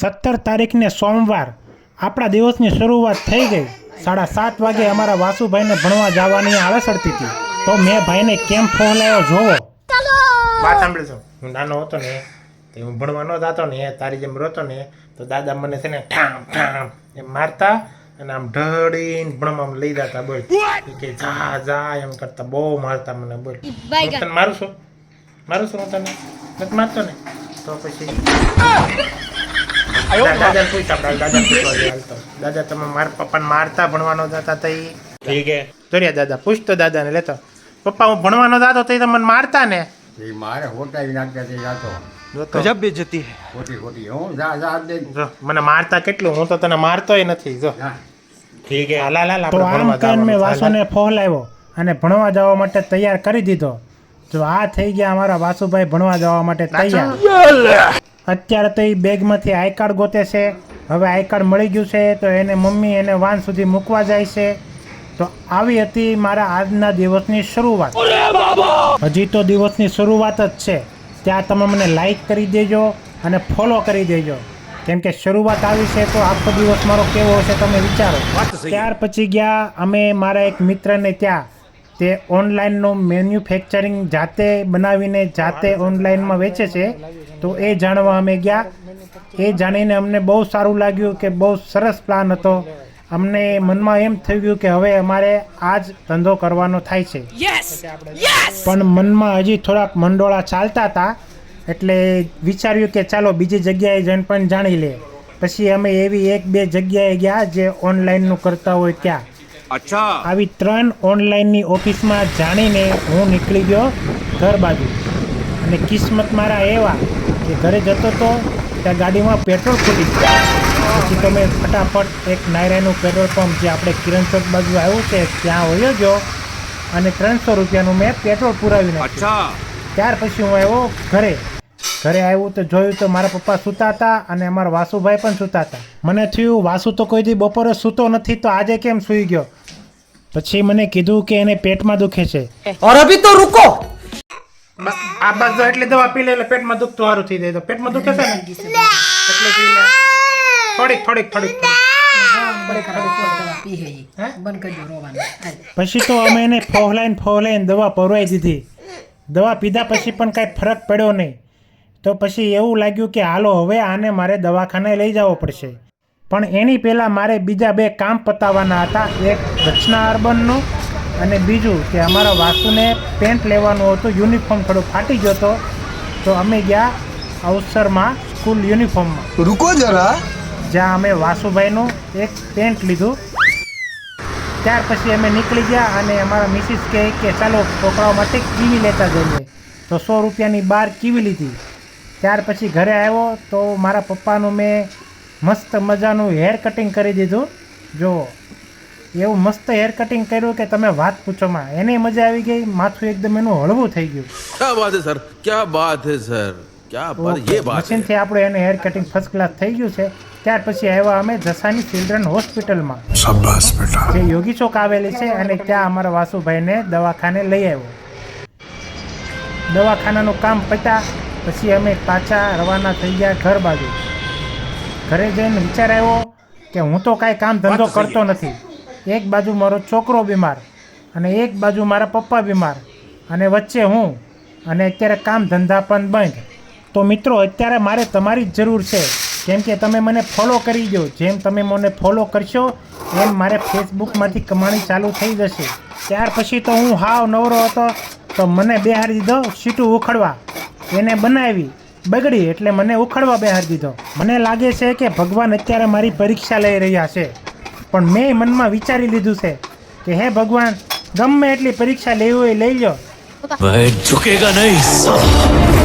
સત્તર તારીખને સોમવાર આપણા દિવસની શરૂઆત થઈ ગઈ. સાડા સાત વાગે અમારા વાસુભાઈને ભણવા જવાની આળસ અડતી હતી. તો મેં ભાઈને કેમ ફોહલાયો જોવો. વાત સાંભળજો. હું નાનો હતો ને તો હું ભણવા ન જતો ને તારી જેમ રોતો ને તો દાદા મને છે ને ઠામ ઠામ એમ મારતા અને આમ ઢળીને ભણવા આમ લઈ જતા બોલ. કે જા જા એમ કરતા બહુ મારતા મને બોલ. તને મારું છું મારું છું હું તને? નથી મારતો ને? તો પછી દાદા તમે મારા પપ્પાને મારતા ભણવાનો હતા તો એ જોડ્યા દાદા પૂછતો દાદાને લેતો. પપ્પા હું ભણવાનો હતો તો તમને મારતા ને? એ મારે હોટાવી નાખતા તે જાતો. ગજબ બે જતી હે. ખોટી ખોટી. હું જા જા દે. મને મારતા કેટલું? હું તો તને મારતોય નથી. જો. ઠીક હે. હાલા લાલા તો આમ કાન મે વાસોને ફોલાવ્યો અને ભણવા જવા માટે તૈયાર કરી દીધો. જો આ થઈ ગયા અમારા વાસુભાઈ ભણવા જવા માટે તૈયાર. અત્યારે તો એ બેગમાંથી આઈ કાર્ડ ગોતે છે. હવે આઈ કાર્ડ મળી ગયું છે તો એને મમ્મી એને વાન સુધી મૂકવા જાય છે. તો આવી હતી મારા આજના દિવસની શરૂઆત. હજી તો દિવસની શરૂઆત જ છે. ત્યાં તમે મને લાઈક કરી દેજો અને ફોલો કરી દેજો. કેમ કે શરૂઆત આવી છે તો આખો દિવસ મારો કેવો હશે તમે વિચારો. ત્યાર પછી ગયા અમે મારા એક મિત્રને ત્યાં તે ઓનલાઈનનું મેન્યુફેક્ચરિંગ જાતે બનાવીને જાતે ઓનલાઈનમાં વેચે છે. તો એ જાણવા અમે ગયા. એ જાણીને અમને બહુ સારું લાગ્યું કે બહુ સરસ પ્લાન હતો. અમને મનમાં એમ થઈ ગયું કે હવે અમારે આ જ ધંધો કરવાનો થાય છે. પણ મનમાં હજી થોડાક મંડોળા ચાલતા હતા. એટલે વિચાર્યું કે ચાલો બીજી જગ્યાએ જઈને પણ જાણી લે. પછી અમે એવી એક બે જગ્યાએ ગયા જે ઓનલાઈનનું કરતા હોય ત્યાં. અચ્છા. આવી ત્રણ ઓનલાઈનની ઓફિસમાં જાણીને હું નીકળી ગયો ઘર બાજુ. અને કિસ્મત મારા એવા કે ઘરે જતો તો ત્યાં ગાડીમાં પેટ્રોલ ખૂટી પછી તમે ફટાફટ એક નાયરાનું પેટ્રોલ પંપ જે આપણે કિરણ ચોક બાજુ આવ્યું છે ત્યાં હોયો ગયો અને ત્રણસો રૂપિયાનું મેં પેટ્રોલ પુરાવી નાખ્યું. ત્યાર પછી હું આવ્યો ઘરે. ઘરે આવ્યું તો જોયું તો મારા પપ્પા સૂતા હતા અને અમારા વાસુભાઈ પણ સૂતા હતા. મને થયું વાસુ તો કોઈ દી બપોરે સૂતો નથી તો આજે કેમ સૂઈ ગયો? પછી મને કીધું કે એને પેટમાં દુખે છે और अभी तो रुको આ બાજુ એટલે દવા પી લે એટલે પેટમાં દુખતું સારું થઈ જાય તો પેટમાં દુખે છે ને એટલે પી લે થોડીક થોડીક થોડીક હે? બંધ કરજો રોવાનું હાલ. પછી તો અમે એને ફોહલાઈને ફોહલાઈને દવા પરોવાઈ દીધી દવા પીધા પછી પણ કાંઈ ફરક પડ્યો નહીં તો પછી એવું લાગ્યું કે હાલો હવે આને મારે દવાખાને લઈ જવો પડશે પણ એની પહેલાં મારે બીજા બે કામ પતાવવાના હતા. એક રચના અર્બનનું અને બીજું કે અમારા વાસુને પેન્ટ લેવાનું હતું યુનિફોર્મ થોડો ફાટી ગયો હતો. તો અમે ગયા અવસરમાં સ્કૂલ યુનિફોર્મમાં. રૂકો જરા. જ્યાં અમે વાસુભાઈનું એક પેન્ટ લીધું. ત્યાર પછી અમે નીકળી ગયા અને અમારા મિસિસ કહે કે ચાલો છોકરાઓ માટે કીવી લેતા જઈએ. તો સો રૂપિયાની બાર કીવી લીધી. ત્યાર પછી ઘરે આવ્યો તો મારા પપ્પાનું મેં મસ્ત મજાનું હેર કટિંગ કરી દીધું. જુઓ એવું મસ્ત હેર કટિંગ કર્યું કે તમે વાત પૂછોમાં એને મજા આવી ગઈ માથું એકદમ એનું હળવું થઈ ગયું. ક્યા વાત છે સર? ક્યા વાત છે સર? આપણે એને હેર કટિંગ ફર્સ્ટ ક્લાસ થઈ ગયું છે. ત્યાર પછી આવ્યા અમે જસાની ચિલ્ડ્રન હોસ્પિટલમાં જે યોગી આવેલી છે અને ત્યાં અમારા વાસુભાઈને દવાખાને લઈ આવ્યો. દવાખાનાનું કામ પતા પછી અમે પાછા રવાના થઈ ગયા ઘર બાજુ. ઘરે જઈને વિચાર આવ્યો કે હું તો કાંઈ કામ ધંધો કરતો નથી. એક બાજુ મારો છોકરો બીમાર અને એક બાજુ મારા પપ્પા બીમાર અને વચ્ચે હું અને અત્યારે કામ ધંધા પણ બંધ. તો મિત્રો અત્યારે મારે તમારી જ જરૂર છે. કેમ કે તમે મને ફોલો કરી દો જેમ તમે મને ફોલો કરશો એમ મારે ફેસબુકમાંથી કમાણી ચાલુ થઈ જશે. ત્યાર પછી તો હું હાવ નવરો હતો તો મને બેહારી દીધો સીટું ઉખડવા. એને બનાવી બગડી એટલે મને ઉખડવા બેહાર દીધો. મને લાગે છે કે ભગવાન અત્યારે મારી પરીક્ષા લઈ રહ્યા છે. પણ મેં મનમાં વિચારી લીધું છે કે હે ભગવાન, ગમે એટલી પરીક્ષા લેવી હોય લઈ લો ઝુકેગા નહીં.